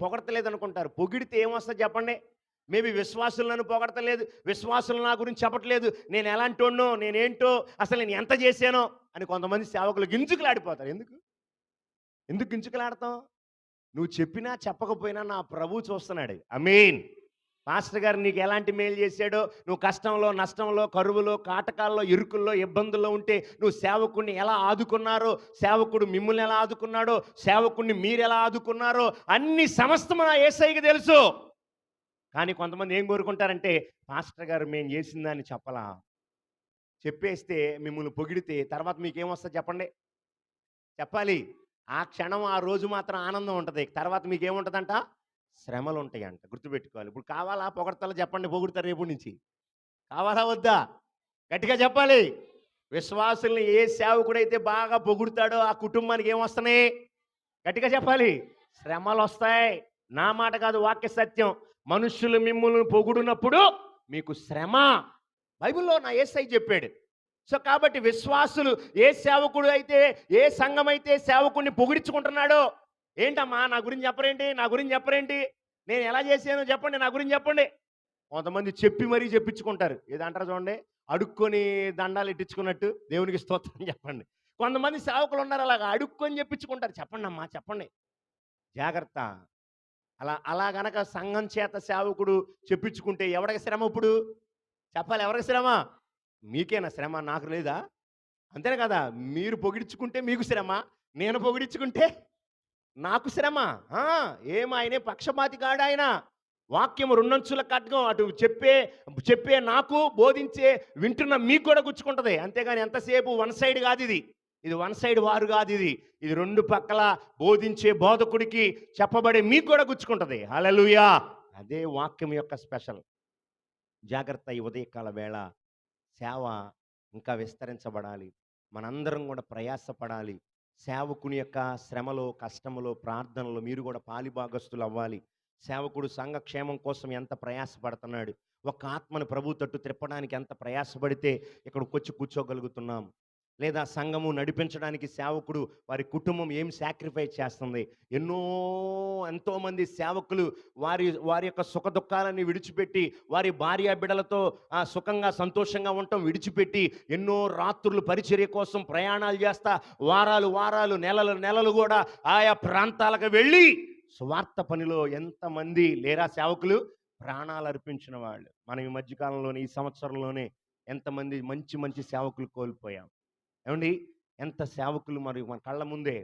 పొగడతలేదు అనుకుంటారు పొగిడితే ఏమొస్తుంది చెప్పండి? మేబీ విశ్వాసులు నన్ను పొగడతలేదు. విశ్వాసులు నా గురించి చెప్పట్లేదు. నేను ఎలాంటి వాడినో నేనేంటో అసలు నేను ఎంత చేశానో అని కొంతమంది సేవకులు గింజుకులాడిపోతారు. ఎందుకు? ఎందుకు గింజుకులాడతాం? నువ్వు చెప్పినా చెప్పకపోయినా నా ప్రభు చూస్తున్నాడు. మీన్ పాస్టర్ గారు నీకు ఎలాంటి మేలు చేశాడో నువ్వు కష్టంలో నష్టంలో కరువులో కాటకాల్లో ఇరుకుల్లో ఇబ్బందుల్లో ఉంటే నువ్వు సేవకుడిని ఎలా ఆదుకున్నారో సేవకుడు మిమ్మల్ని ఎలా ఆదుకున్నాడో సేవకుడిని మీరు ఎలా ఆదుకున్నారో అన్ని సమస్తము నా ఏసైకి తెలుసు. కానీ కొంతమంది ఏం కోరుకుంటారంటే మాస్టర్ గారు మేము చేసిందని చెప్పలా. చెప్పేస్తే మిమ్మల్ని పొగిడితే తర్వాత మీకేమొస్తుంది చెప్పండి. చెప్పాలి. ఆ క్షణం ఆ రోజు మాత్రం ఆనందం ఉంటుంది. తర్వాత మీకేముంటుందంట? శ్రమలు ఉంటాయంట గుర్తుపెట్టుకోవాలి. ఇప్పుడు కావాలా పొగడతలు చెప్పండి పొగుడతారు రేపు నుంచి. కావాలా వద్దా? గట్టిగా చెప్పాలి. విశ్వాసుల్ని ఏ సేవకుడైతే బాగా పొగుడుతాడో ఆ కుటుంబానికి ఏమొస్తున్నాయి గట్టిగా చెప్పాలి. శ్రమలు వస్తాయి నా మాట కాదు వాక్య సత్యం. మనుషులు మిమ్మల్ని పొగుడునప్పుడు మీకు శ్రమ. బైబిల్లో నా ఏసై చెప్పాడు. సో కాబట్టి విశ్వాసులు ఏ సేవకుడు అయితే ఏ సంఘం అయితే సేవకుడిని పొగిడించుకుంటున్నాడో ఏంటమ్మా? నా గురించి చెప్పరేంటి? నా గురించి చెప్పరేంటి? నేను ఎలా చేశానో చెప్పండి నా గురించి చెప్పండి. కొంతమంది చెప్పి మరీ చెప్పించుకుంటారు. ఏదంటారు చూడండి? అడుక్కొని దండాలు ఇట్టించుకున్నట్టు దేవునికి స్తోత్రం చెప్పండి. కొంతమంది సేవకులు ఉన్నారు అలాగా అడుక్కొని చెప్పించుకుంటారు. చెప్పండి అమ్మా చెప్పండి. జాగ్రత్త. అలా అలా గనక సంఘం చేత సేవకుడు చెప్పించుకుంటే ఎవరికి శ్రమ ఇప్పుడు? చెప్పాలి ఎవరికి శ్రమ? మీకేనా శ్రమ? నాకు లేదా? అంతేనే కదా? మీరు పొగిడించుకుంటే మీకు శ్రమ నేను పొగిడించుకుంటే నాకు శ్రమ. ఏమాయనే పక్షపాతి కాడు ఆయన వాక్యం రెండంచుల కట్గం అటు చెప్పే చెప్పే నాకు బోధించే వింటున్న మీకు కూడా గుచ్చుకుంటుంది. అంతేగాని ఎంతసేపు వన్ సైడ్ కాదు ఇది ఇది వన్ సైడ్ వారు కాదు ఇది ఇది రెండు పక్కల బోధించే బోధకుడికి చెప్పబడే మీకు కూడా గుచ్చుకుంటుంది. హల్లెలూయా! అదే వాక్యం యొక్క స్పెషల్. జాగ్రత్త ఈ ఉదయకాల వేళ సేవ ఇంకా విస్తరించబడాలి. మనందరం కూడా ప్రయాసపడాలి. సేవకుని యొక్క శ్రమలో కష్టములో ప్రార్థనలో మీరు కూడా పాలిభాగస్తులు అవ్వాలి సేవకుడు సంఘక్షేమం కోసం ఎంత ప్రయాసపడుతున్నాడు? ఒక ఆత్మను ప్రభు తట్టు త్రిప్పడానికి ఎంత ప్రయాసపడితే ఇక్కడికి వచ్చి కూర్చోగలుగుతున్నాం. లేదా సంఘము నడిపించడానికి సేవకుడు వారి కుటుంబం ఏం సాక్రిఫైస్ చేస్తుంది? ఎన్నో ఎంతోమంది సేవకులు వారి వారి యొక్క సుఖ దుఃఖాలని విడిచిపెట్టి వారి భార్య బిడలతో సుఖంగా సంతోషంగా ఉండటం విడిచిపెట్టి ఎన్నో రాత్రులు పరిచర్య కోసం ప్రయాణాలు చేస్తా వారాలు వారాలు నెలలు నెలలు కూడా ఆయా ప్రాంతాలకు వెళ్ళి స్వార్థ పనిలో ఎంతమంది లేరా సేవకులు? ప్రాణాలు అర్పించిన వాళ్ళు. మనం ఈ మధ్యకాలంలోనే ఈ సంవత్సరంలోనే ఎంతమంది మంచి మంచి సేవకులు కోల్పోయాం. ఏమండి? ఎంత సేవకులు మరి మన కళ్ళ ముందే